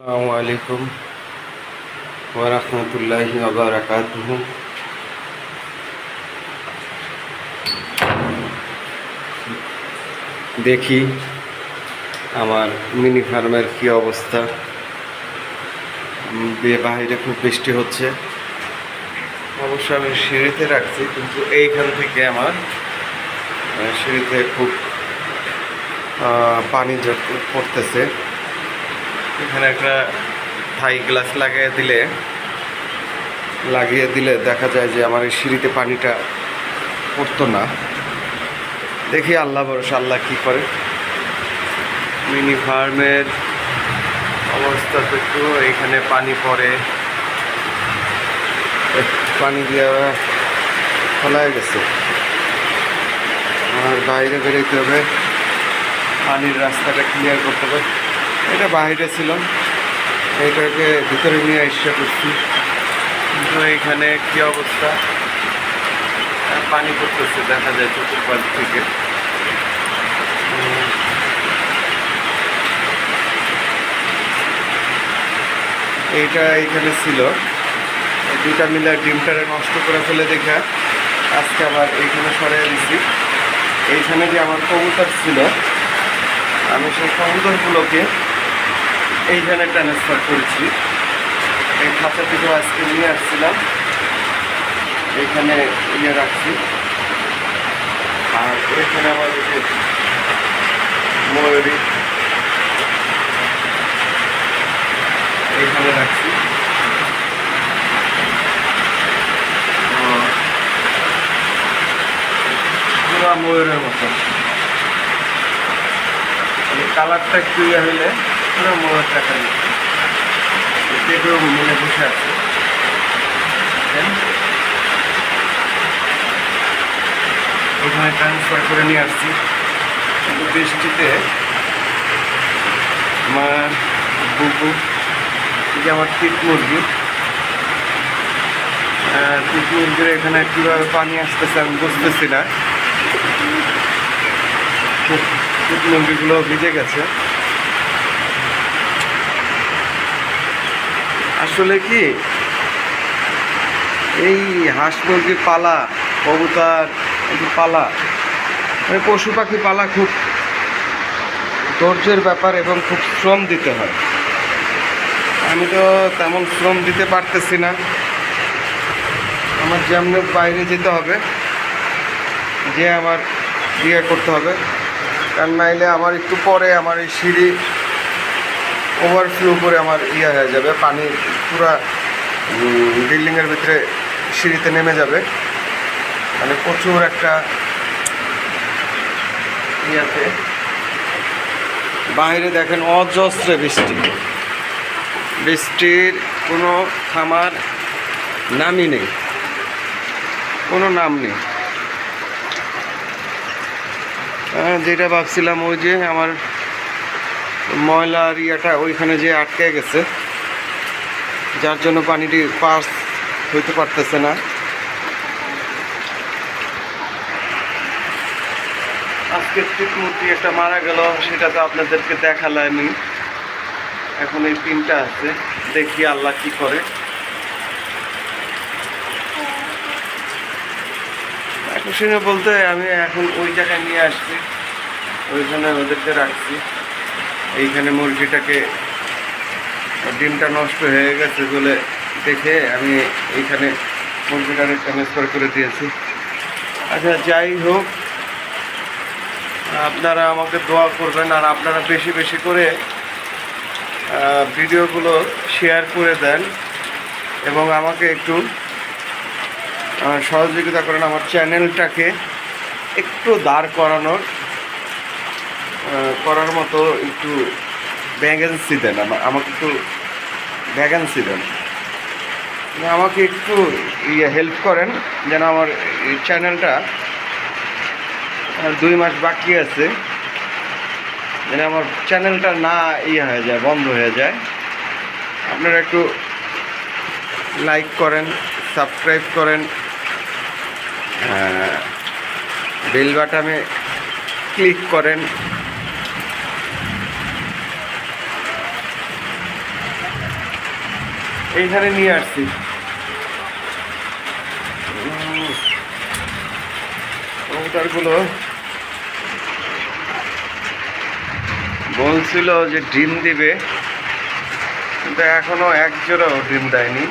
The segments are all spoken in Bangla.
আসসালামু আলাইকুম ওরহমতুল্লাহি ওবরাকাতুহ দেখি আমার মিনি ফার্মের কি অবস্থা। বাইরে খুব বৃষ্টি হচ্ছে। অবশ্য আমি সিঁড়িতে রাখছি, কিন্তু এইখান থেকে আমার সিঁড়িতে খুব পানি পড়তেছে। এখানে একটা থাই গ্লাস লাগিয়ে দিলে লাগিয়ে দিলে দেখা যায় যে আমার এই সিঁড়িতে পানিটা পড়তো না। দেখি আল্লাহ ভরসা, আল্লাহ কী করে। মিনি ফার্মের অবস্থা তো একটু, এখানে পানি পড়ে। পানি দেওয়া খোলা গেছে। আর বাইরে বেরোতে হবে। পানির রাস্তাটা ক্লিয়ার করতে হবে। এটা বাইরে ছিল এটাকে ভিতরে নিয়ে ইচ্ছা করছি কিন্তু এখানে কি অবস্থা? পানি পড়তেছে দেখা যায় চতুর্পাশ থেকে। এইটা এখানে ছিল। দুইটা মিলে ডিমটারে নষ্ট করে ফেলে দেখা আজকে আবার এইখানে সরিয়ে দিছি। এইখানে যে আমার কবুতর ছিল আমি সেই কবুতরগুলোকে এইখানে ট্রান্সফার করেছি। এই খাঁচা থেকে আজকে নিয়ে আসছিলাম। এইখানে ইয়ে রাখছি। আর এখানে আমার যে ময়ূরী। এইখানে রাখছি। ময়ূরের মতো। কালারটা একটু ইয়ে হইলে পুরো ময়ূর টাকা পেটেও মিলে বসে আছে। ওখানে ট্রান্সফার করে নিয়ে আসছি। কিন্তু বৃষ্টিতে আমার এই যে আমার টিট মুরগি টিট মুরগির এখানে কীভাবে পানি আসতেছে আমি বুঝতেছি না। টিট মুরগিগুলো ভিজে গেছে। আসলে কি? এই হাঁস মুরগির পালা, কবুতার পালা মানে পশু পাখি পালা খুব ধৈর্যের ব্যাপার এবং খুব শ্রম দিতে হয়। আমি তো তেমন শ্রম দিতে পারতেছি না। আমার যেমন বাইরে যেতে হবে, যে আমার ইয়ে করতে হবে। কারণ নাইলে আমার একটু পরে আমার এই সিঁড়ি ওভারফ্লো করে আমার ইয়ে হয়ে যাবে পানি পুরা বিল্ডিংয়ের ভিতরে সিঁড়িতে নেমে যাবে। মানে প্রচুর একটা ইয়াতে। বাইরে দেখেন অজস্রে বৃষ্টি। বৃষ্টির কোনো থামার নামই নেই। কোনো নাম নেই। আহ, যেটা ভাবছিলাম ওই যে আমার ময়লার ইয়েটা ওইখানে যে আটকে গেছে, যার জন্য পানিটি পাস হইতে পারতেছে না। আজকে ঠিক মূর্তি একটা মারা গেল, সেটা তো আপনাদেরকে দেখালাম আমি। এখন এই পিনটা আছে, দেখি আল্লাহ কি করে। বলতে আমি এখন ওই জায়গায় নিয়ে আসছি ওইখানে ওদেরকে রাখছি। এইখানে মুরগিটাকে ডিমটা নষ্ট হয়ে গেছে বলে দেখে আমি এইখানে মুরগিটাকে ট্রান্সফার করে দিয়েছি। আচ্ছা যাই হোক, আপনারা আমাকে দোয়া করবেন আর আপনারা বেশি বেশি করে ভিডিওগুলো শেয়ার করে দেন এবং আমাকে একটু সহযোগিতা করেন আমার চ্যানেলটাকে একটু দাঁড় করানোর। করার মতো একটু ভ্যাকেন্সি দেন, আমা- আমাকে একটু ভ্যাকেন্সি দেন। মানে আমাকে একটু ইয়ে হেল্প করেন, যেন আমার চ্যানেলটা দুই মাস বাকি আছে, যেন আমার চ্যানেলটা না ইয়ে হয়ে যায়, বন্ধ হয়ে যায়। আপনারা একটু লাইক করেন সাবস্ক্রাইব করেন বেল বাটনে ক্লিক করেন। এইখানে নিয়ে আসছি। কবুতরগুলো। বলছিল যে ডিম দিবে, কিন্তু এখনও এক জোড়াও ডিম দেয়নি।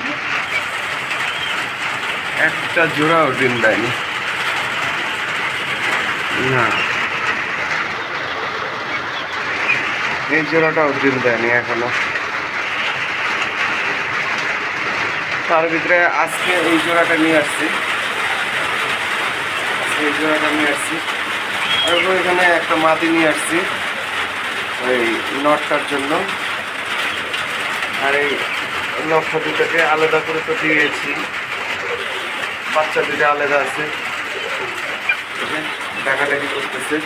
একটা জোড়াও ডিম দেয়নি। না। এই জোড়াটাও ডিম দেয়নি এখনও। তার ভিতরে আজকে এই জোড়াটা নিয়ে আসছি। এই জোড়াটা নিয়ে আসছি। আর এখানে একটা মাটি নিয়ে আসছি ওই নটটার জন্য। আর এই লক্ষ্য দুটাকে আলাদা করে তো দিয়েছি। বাচ্চা দুটো আলাদা আছে। ডাকাডাকি করতেছে।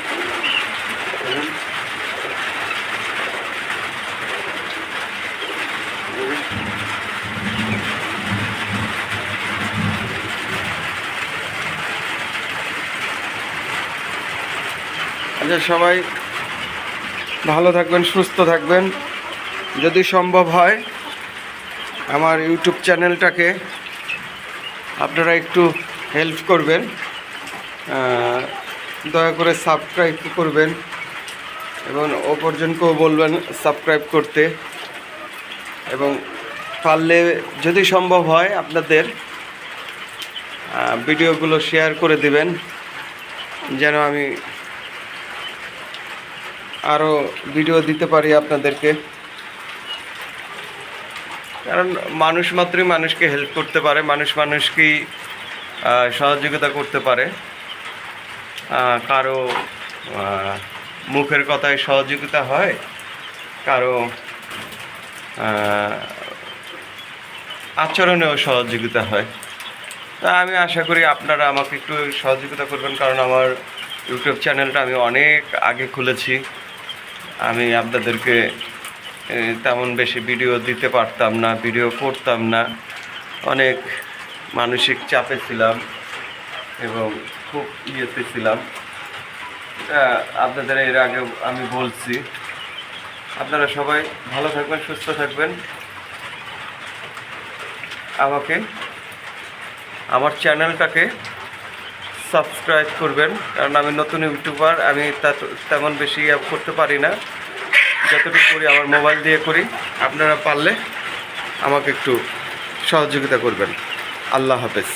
আচ্ছা সবাই ভালো থাকবেন, সুস্থ থাকবেন। যদি সম্ভব হয়, আমার ইউটিউব চ্যানেলটাকে আপনারা একটু হেল্প করবেন দয়া করে সাবস্ক্রাইব করবেন এবং অপরজনকেও বলবেন সাবস্ক্রাইব করতে। এবং পারলে যদি সম্ভব হয় আপনাদের ভিডিওগুলো শেয়ার করে দিবেন, যেন আমি আরও ভিডিও দিতে পারি আপনাদেরকে। কারণ মানুষ মাত্রই মানুষকে হেল্প করতে পারে, মানুষ মানুষকেই সহযোগিতা করতে পারে। কারও মুখের কথায় সহযোগিতা হয়, কারও আচরণেও সহযোগিতা হয়। তা আমি আশা করি আপনারা আমাকে একটু সহযোগিতা করবেন, কারণ আমার ইউটিউব চ্যানেলটা আমি অনেক আগে খুলেছি। আমি আপনাদেরকে তেমন বেশি ভিডিও দিতে পারতাম না, ভিডিও করতাম না। অনেক মানসিক চাপে ছিলাম এবং খুব ইয়েতে ছিলাম। আপনাদের এর আগে আমি বলছি। আপনারা সবাই ভালো থাকবেন, সুস্থ থাকবেন। আমাকে, আমার চ্যানেলটাকে সাবস্ক্রাইব করবেন, কারণ আমি নতুন ইউটিউবার, আমি তেমন বেশি ইয়ে করতে পারি না। যতটুকু করি আমার মোবাইল দিয়ে করি, আপনারা পারলে আমাকে একটু সহযোগিতা করবেন। আল্লাহ হাফেজ।